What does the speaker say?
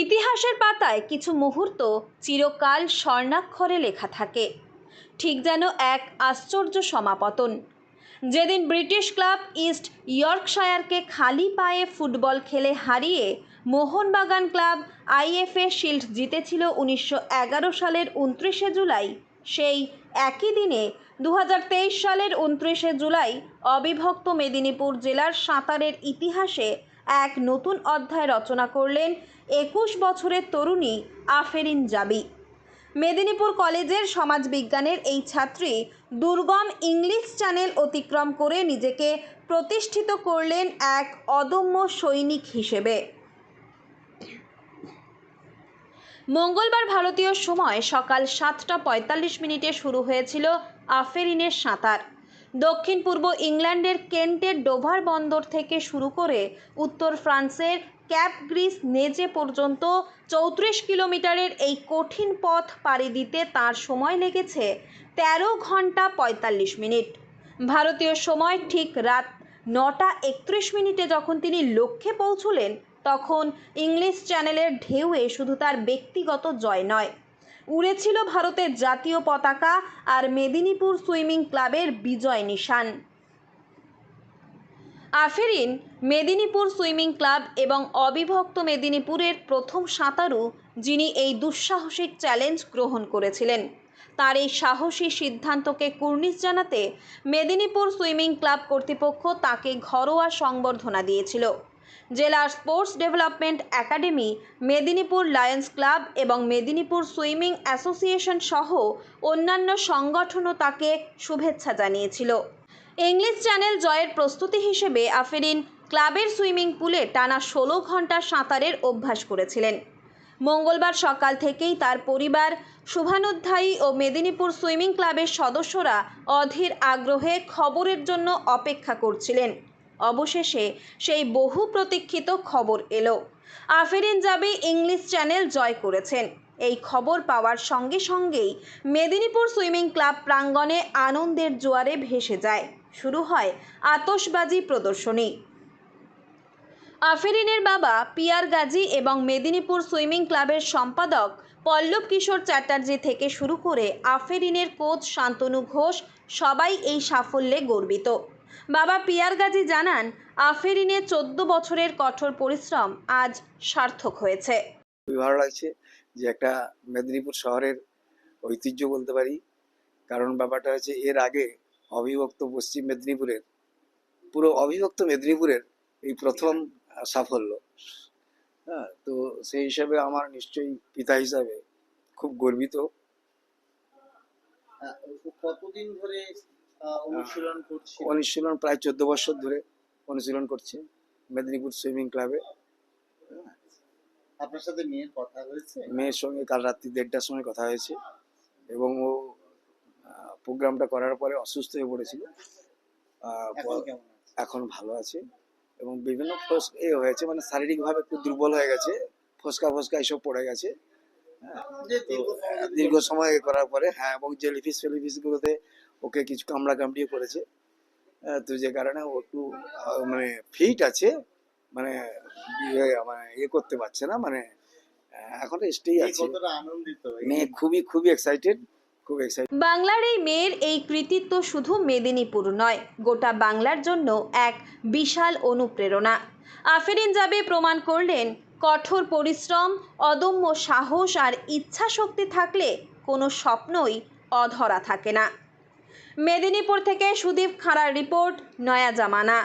ইতিহাসের পাতায় কিছু মুহূর্ত চিরকাল স্বর্ণাক্ষরে লেখা থাকে। ঠিক যেন এক আশ্চর্য সমাপতন। যেদিন ব্রিটিশ ক্লাব ইস্ট ইয়র্কশায়ারকে খালি পায়ে ফুটবল খেলে হারিয়ে মোহনবাগান ক্লাব আইএফএ শিল্ড জিতেছিল উনিশশো এগারো সালের উনত্রিশে জুলাই, সেই একই দিনে দু হাজার তেইশ সালের উনত্রিশে জুলাই অবিভক্ত মেদিনীপুর জেলার সাঁতারের ইতিহাসে এক নতুন অধ্যায় রচনা করলেন একুশ বছরের তরুণী আফেরিন জাবি। মেদিনীপুর কলেজের সমাজবিজ্ঞানের এই ছাত্রী দুর্গম ইংলিশ চ্যানেল অতিক্রম করে নিজেকে প্রতিষ্ঠিত করলেন এক অদম্য সৈনিক হিসেবে। মঙ্গলবার ভারতীয় সময় সকাল সাতটা পঁয়তাল্লিশ মিনিটে শুরু হয়েছিল আফেরিনের সাঁতার। দক্ষিণ পূর্ব ইংল্যান্ডের কেন্টের ডোভার বন্দর থেকে শুরু করে উত্তর ফ্রান্সের ক্যাপ গ্রিস নেজে পর্যন্ত চৌত্রিশ কিলোমিটারের এই কঠিন পথ পাড়ি দিতে তার সময় লেগেছে তেরো ঘণ্টা পঁয়তাল্লিশ মিনিট। ভারতীয় সময় ঠিক রাত নটা একত্রিশ মিনিটে যখন তিনি লক্ষ্যে পৌঁছলেন, তখন ইংলিশ চ্যানেলের ঢেউয়ে শুধু তার ব্যক্তিগত জয় নয় উড়েছিল ভারতের জাতীয় পতাকা আর মেদিনীপুর সুইমিং ক্লাবের বিজয় নিশান। আফেরিন মেদিনীপুর সুইমিং ক্লাব এবং অবিভক্ত মেদিনীপুরের প্রথম সাঁতারু, যিনি এই দুঃসাহসিক চ্যালেঞ্জ গ্রহণ করেছিলেন। তার এই সাহসী সিদ্ধান্তকে কুর্নিশ জানাতে মেদিনীপুর সুইমিং ক্লাব কর্তৃপক্ষ তাকে ঘরোয়া সংবর্ধনা দিয়েছিল। জেলার sports development academy, Medinipur Lions club এবং মেদিনীপুর সুইমিং অ্যাসোসিয়েশন সহ অন্যান্য সংগঠনও তাকে শুভেচ্ছা জানিয়েছিল। ইংলিশ চ্যানেল জয়ের প্রস্তুতি হিসেবে আফেরিন ক্লাবের সুইমিং পুলে টানা ষোলো ঘণ্টা সাঁতারের অভ্যাস করেছিলেন। মঙ্গলবার সকাল থেকেই তার পরিবার, শুভানুধ্যায়ী ও মেদিনীপুর সুইমিং ক্লাবের সদস্যরা অধীর আগ্রহে খবরের জন্য অপেক্ষা করছিলেন। অবশেষে সেই বহু প্রতীক্ষিত খবর এলো। আফেরিন যাবে ইংলিশ চ্যানেল জয় করেছেন। এই খবর পাওয়ার সঙ্গে সঙ্গেই মেদিনীপুর সুইমিং ক্লাব প্রাঙ্গণে আনন্দের জোয়ারে ভেসে যায়। শুরু হয় আতশবাজি প্রদর্শনী। আফেরিনের বাবা পিয়ার গাজী এবং মেদিনীপুর সুইমিং ক্লাবের সম্পাদক পল্লব কিশোর চ্যাটার্জি থেকে শুরু করে আফেরিনের কোচ শান্তনু ঘোষ সবাই এই সাফল্যে গর্বিত। বাবা পিয়ার গাজী জানান আফেরিনের চোদ্দ বছরের কঠোর পরিশ্রম আজ সার্থক হয়েছে। খুবই ভালো লাগছে যে একটা মেদিনীপুর শহরের ঐতিহ্য বলতে পারি। কারণ ব্যাপারটা হচ্ছে এর আগে অবিভক্ত পশ্চিম মেদিনীপুরের পুরো অবিভক্ত মেদিনীপুরের এই প্রথম সাফল্য। হ্যাঁ তো সেই হিসাবে আমার নিশ্চয়ই পিতা হিসাবে খুব গর্বিত। আহ, কতদিন ধরে অনুশীলন করছি। অনুশীলন প্রায় চোদ্দ বছর ধরে অনুশীলন করছে মেদিনীপুর সুইমিং ক্লাবে। আপনার সাথে মেয়ের কথা হয়েছে? মেয়ের সঙ্গে কাল রাত্রি দেড়টার সময় কথা হয়েছে এবং ও প্রোগ্রামটা করার পরে অসুস্থ হয়ে পড়েছিল। এখন ভালো আছে এবং বিভিন্ন ফস এ হয়েছে মানে শারীরিকভাবে একটু দুর্বল হয়ে গেছে ফসকা ফসকা এসব পড়ে গেছে। হ্যাঁ, দীর্ঘ সময় করার পরে হ্যাঁ এবং জেলিফিস ফেলিফিস গুলোতে ওকে কিছু কামড়া কামড়িয়ে করেছে তো যে কারণে ও একটু মানে ফিট আছে মানে ইয়ে মানে ইয়ে করতে পারছে না মানে এখন রেস্টেই এই আছে। মেয়ে খুবই খুবই এক্সাইটেড খুব এক্সাইটেড বাংলার এই মেয়ের এই কৃতিত্ব শুধু মেদিনীপুর নয় গোটা বাংলার জন্য এক বিশাল অনুপ্রেরণা। আফেরিন যাবে প্রমাণ করলেন কঠোর পরিশ্রম অদম্য সাহস আর ইচ্ছা শক্তি থাকলে কোনো স্বপ্নই অধরা থাকে না। মেদিনীপুর থেকে সুদীপ খাঁড়ার রিপোর্ট নয়া জামানা।